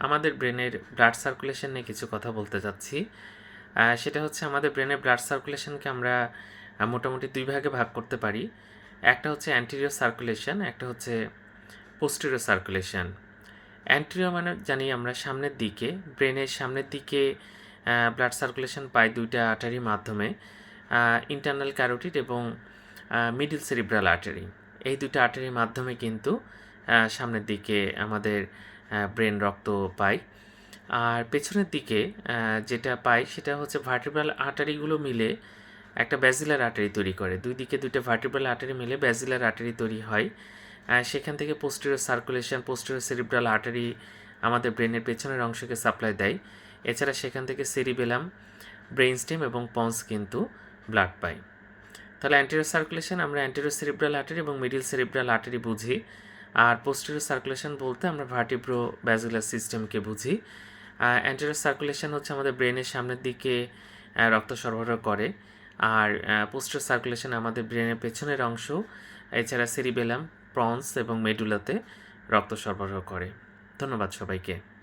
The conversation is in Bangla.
আমাদের ব্রেনের ব্লাড সার্কুলেশন নিয়ে কিছু কথা বলতে আহ, সেটা হচ্ছে আমাদের ব্রেনের ব্লাড সার্কুলেশনকে আমরা মোটামুটি দুই ভাগে ভাগ করতে পারি। একটা হচ্ছে অ্যান্টিরিয়র সার্কুলেশন একটা হচ্ছে পোস্টেরিয়র সার্কুলেশন অ্যান্টিরিয়র মানে জানি আমরা সামনের দিকে ব্রেনের সামনের দিকে ব্লাড সার্কুলেশন পাই দুইটা আর্টারির মাধ্যমে ইন্টারনাল ক্যারোটিড এবং মিডিল সেরিব্রাল আর্টারি এই দুটো আর্টারির মাধ্যমে কিন্তু সামনের দিকে আমাদের ব্রেন রক্ত পাই। আর পেছনের দিকে যেটা পাই সেটা হচ্ছে ভার্টিব্রাল আটারিগুলো মিলে একটা ব্যাজিলার আটারি তৈরি করে। দুই দিকে দুইটা ভার্টিব্রাল আর্টারি মিলে ব্যাজিলার আটারি তৈরি হয়। সেখান থেকে posterior circulation posterior cerebral artery আমাদের ব্রেনের পেছনের অংশকে সাপ্লাই দেয়। এছাড়া সেখান থেকে সেরিবেলাম ব্রেইন স্টেম এবং পন্স কিন্তু ব্লাড পাই তাহলে অ্যান্টেরিয়র সার্কুলেশন আমরা অ্যান্টেরিয়র সেরিব্রাল আর্টারি এবং মিডিল সেরিব্রাল আটারি বুঝি। আর পোস্টেরিয়র সার্কুলেশন বলতে আমরা ভার্টিব্রো ব্যাজুলার সিস্টেমকে বুঝি। অ্যান্টেরিয়র সার্কুলেশন হচ্ছে আমাদের ব্রেনের সামনের দিকে রক্ত সরবরাহ করে। আর পোস্টার সার্কুলেশন আমাদের ব্রেনের পেছনের অংশ, এছাড়া সেরিবেলাম প্রন্স এবং মেডুলাতে রক্ত সরবরাহ করে। ধন্যবাদ সবাইকে।